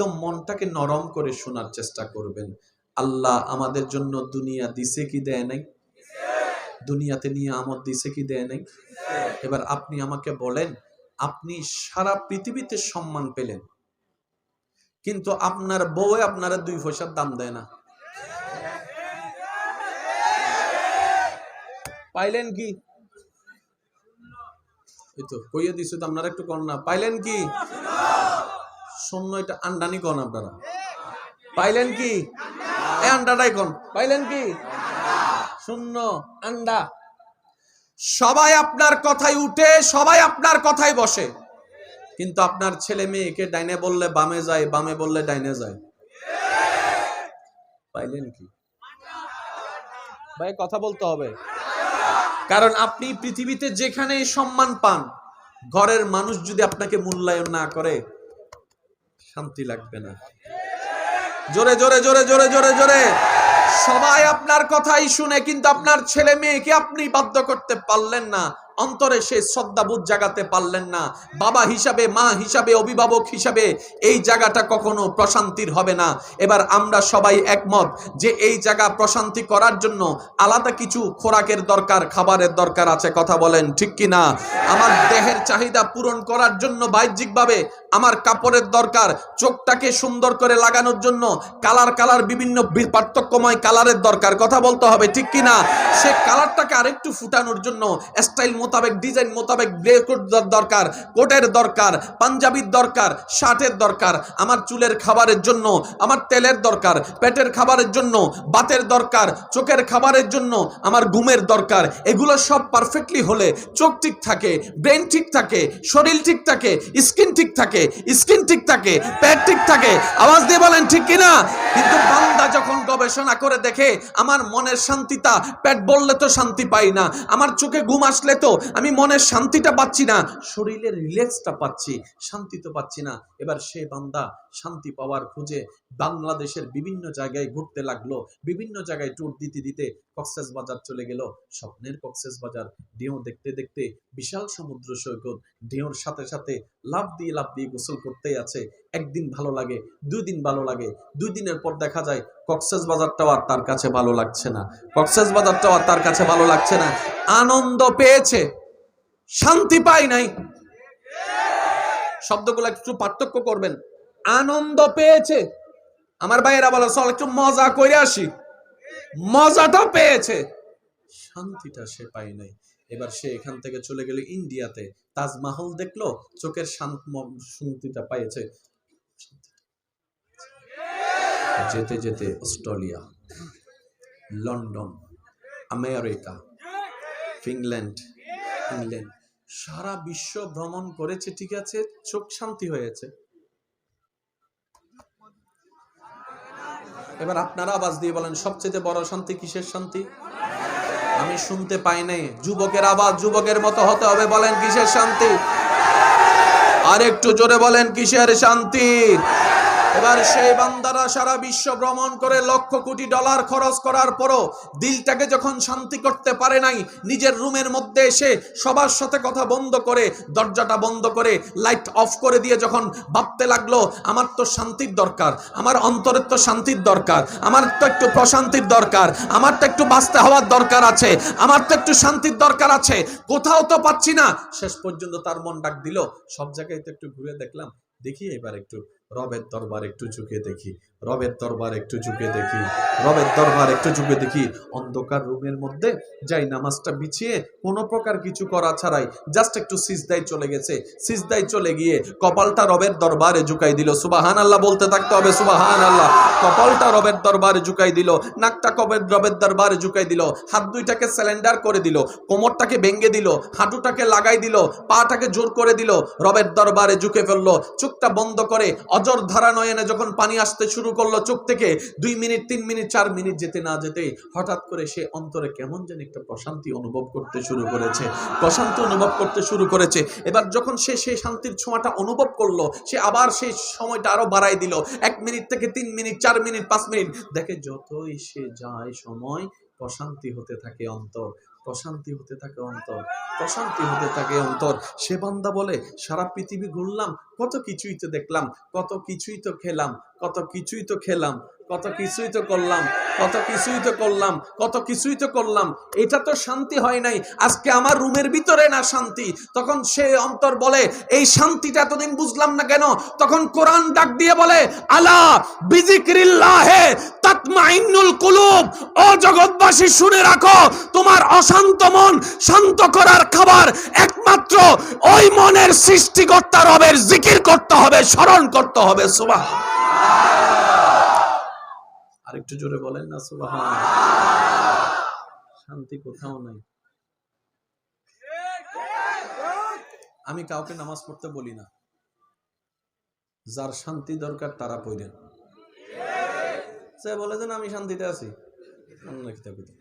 একদম মনটাকে নরম করে শোনার চেষ্টা করবেন। আল্লাহ আমাদের জন্য দুনিয়া দিছে কি দেয় নাই? দুনিয়াতে নিয়ে আমদ দিছে কি দেয় নাই? এবার আপনি আমাকে বলেন, আপনি সারা পৃথিবীতে সম্মান পেলেন, কিন্তু আপনার বউ আপনারা দুই পয়সার দাম দেয় না। পাইলেন কি? এই তো, কইয়ে দিছো তো আপনারা একটু কর না। পাইলেন কি? শূন্য এটা আন্ডানি কন আপনারা? পাইলেন কি? আন্ডাটাই কন? পাইলেন কি? শূন্য, আন্ডা। সবাই আপনার কথাই উঠে, সবাই আপনার কথাই বসে। কিন্তু আপনার ছেলে মেয়েকে ডাইনে বললে বামে যায়, বামে বললে ডাইনে যায়। পাইলেন কি? ভাই, কথা বলতে হবে। কারণ আপনি পৃথিবীতে যেখানে সম্মান পান, ঘরের মানুষ যদি আপনাকে মূল্যায়ন না করে শান্তি লাগবে না। জোরে জোরে জোরে জোরে জোরে জোরে। সবাই আপনার কথাই শুনে, কিন্তু আপনার ছেলে মেয়েকে আপনি বাধ্য করতে পারলেন না। অন্তরে সে শ্রদ্ধাবোধ জাগাতে পারলেন না। বাবা হিসাবে, মা হিসাবে, অভিভাবক হিসাবে এই জায়গাটা কখনো প্রশান্তির হবে না। এবার আমরা সবাই একমত যে এই জায়গা প্রশান্তি করার জন্য আলাদা কিছু খোরাকের দরকার, খাবারের দরকার আছে, কথা বলেন, ঠিক কি না আমার দেহের চাহিদা পূরণ করার জন্য বাহ্যিকভাবে আমার কাপড়ের দরকার, চোখটাকে সুন্দর করে লাগানোর জন্য কালার কালার বিভিন্ন পার্থক্যময় কালারের দরকার, কথা বলতে হবে, ঠিক কি না সে কালারটাকে আরেকটু ফুটানোর জন্য স্টাইল মোতাবেক ডিজাইন, মোতাবেক কোট দরকার, কোটের দরকার, পাঞ্জাবির দরকার, শার্টের দরকার, আমার চুলের খাবারের জন্য, আমার তেলের দরকার, পেটের খাবারের জন্য, বাতের দরকার, চোখের খাবারের জন্য, আমার ঘুমের দরকার, এগুলো সব পারফেক্টলি হলে চোখ ঠিক থাকে ব্রেন ঠিক থাকে, শরীর ঠিক থাকে স্কিন ঠিক থাকে স্কিন ঠিক থাকে, পেট ঠিক থাকে, আওয়াজ দিয়ে বলেন ঠিক কিনা? কিন্তু বান্দা যখন গবেষণা করে দেখে, আমার মনের শান্তিটা, পেট বললে তো শান্তি পাই না, আমার চোখে ঘুম আসলে তো আমি মনের শান্তিটা পাচ্ছি না। শরীরের রিল্যাক্সটা পাচ্ছি, শান্তি তো পাচ্ছি না। এবার সে বান্দা শান্তি পাওয়ার খুঁজে বাংলাদেশের বিভিন্ন জায়গায় ঘুরতে লাগল, বিভিন্ন জায়গায় ট্যুর দিতে দিতে কক্সেস বাজার চলে গেল। স্বপ্নের কক্সেস বাজার ঢেউ দেখতে দেখতে বিশাল সমুদ্র সৈকত, ঢেউর সাথে সাথে লাভ দিয়ে লাভ দিয়ে গোসল করতেই আছে। একদিন ভালো লাগে দুই দিন ভালো লাগে। দুই দিনের পর দেখা যায় কক্সেস বাজারটাও আর তার কাছে ভালো লাগছে না। কক্সেস বাজারটাও আর তার কাছে ভালো লাগছে না। আনন্দ পেয়েছে, শান্তি পাই নাই। শব্দগুলো একটু পার্থক্য করবেন। আনন্দ পেয়েছে। আমার ভাইয়েরা বলো, চল একটু মজা করে আসি। মজাটা পেয়েছে। শান্তিটা সে পাই নাই। এবার সে এখান থেকে চলে গেল ইন্ডিয়াতে। তাজমহল দেখল, চোখের শান্ত শান্তিটা পাইছে যেতে যেতে Australia, London, America, Finland, England, সারা বিশ্ব ভ্রমণ করেছে, ঠিক আছে, চোখ শান্তি হয়েছে। এবার আপনারা আওয়াজ দিয়ে বলেন, সবচেয়ে বড় শান্তি কিসের শান্তি? আমি শুনতে পাই নাই। যুবকের আওয়াজ যুবকের মতো হতে হবে, বলেন কিসের শান্তি? আর একটু জোরে বলেন, কিসের শান্তি? এবার সেই বান্দারা সারা বিশ্ব ভ্রমণ করে লক্ষ কোটি ডলার খরচ করার পরও দিলটাকে যখন শান্তি করতে পারে নাই, নিজের রুমের মধ্যে এসে সবার সাথে কথা বন্ধ করে, দরজাটা বন্ধ করে লাইট অফ করে দিয়ে যখন ভাবতে লাগল, আমার তো শান্তির দরকার, আমার অন্তরের তো শান্তির দরকার, আমার তো একটু প্রশান্তির দরকার, আমার তো একটু বাঁচতে হওয়ার দরকার আছে, আমার তো একটু শান্তির দরকার আছে, কোথাও তো পাচ্ছি না। শেষ পর্যন্ত তার মন ডাক দিল, সব জায়গায় তো একটু ঘুরে দেখলাম, দেখি এবার একটু রবের দরবার একটু ঝুঁকে দেখি। রবের দরবার একটু ঝুঁকে দেখি, রবের দরবার একটু ঝুঁকে দেখি, অন্ধকার রুমের মধ্যে যাই নামাজটা বিছিয়ে কোনো প্রকার কিছু করা ছাড়াই জাস্ট একটু সিজদাই চলে গেছে। সিজদাই চলে গিয়ে কপালটা রবের দরবারে ঝুঁকাই দিল। সুবাহান আল্লাহ বলতে থাকতে হবে সুবাহান আল্লাহ কপালটা রবের দরবারে ঝুঁকাই দিল, নাকটা কবের রবের দরবারে ঝুঁকাই দিল, হাত দুইটাকে সিলিন্ডার করে দিল, কোমরটাকে ভেঙে দিল, হাঁটুটাকে লাগাই দিল, পাটাকে জোর করে দিল, রবের দরবারে ঝুঁকে ফেলল, চোখটা বন্ধ করে অজর ধারা নয়নে যখন পানি আসতে শুরু করল চোখ থেকে দুই মিনিট, তিন মিনিট, চার মিনিট যেতে না যেতে হঠাৎ করে সে অন্তরে কেমন যেন একটা প্রশান্তি অনুভব করতে শুরু করেছে। প্রশান্তি অনুভব করতে শুরু করেছে। এবার যখন সে সেই শান্তির ছোঁয়াটা অনুভব করল, সে আবার সেই সময়টা আরও বাড়াই দিল। এক মিনিট থেকে তিন মিনিট, চার মিনিট, পাঁচ মিনিট। দেখে যতই সে যায় সময়, প্রশান্তি হতে থাকে অন্তর। প্রশান্তি হতে থাকে অন্তর। প্রশান্তি হতে থাকে অন্তর। সে বান্দা বলে, সারা পৃথিবী ঘুরলাম, কত কিছুই তো দেখলাম, কত কিছুই তো খেলাম কত কিছুই তো খেলাম, কত কিছুই তো করলাম, কত কিছুই তো করলাম, কত কিছুই তো করলাম, এটা তো শান্তি হয় নাই। আজকে আমার রুমের ভিতরে না শান্তি? তখন সে অন্তর বলে, এই শান্তিটা এতদিন বুঝলাম না কেন? তখন কোরআন ডাক দিয়ে বলে, আলা বিজিক্রিল্লাহে তাতমাইন্নুল কুলুব। ও জগৎবাসী, শুনে রাখো, তোমার অশান্ত মন শান্ত করার খাবার একমাত্র ওই মনের সৃষ্টিকর্তা রবের জিকির করতে হবে, স্মরণ করতে হবে সুবাহ আরেকটু জোরে বলেন না সুবাহ শান্তি কোথাও নাই। আমি কাউকে নামাজ পড়তে বলি না। যার শান্তি দরকার, তারা পড়েন। সে বলে যে আমি শান্তিতে আছি। অন্য।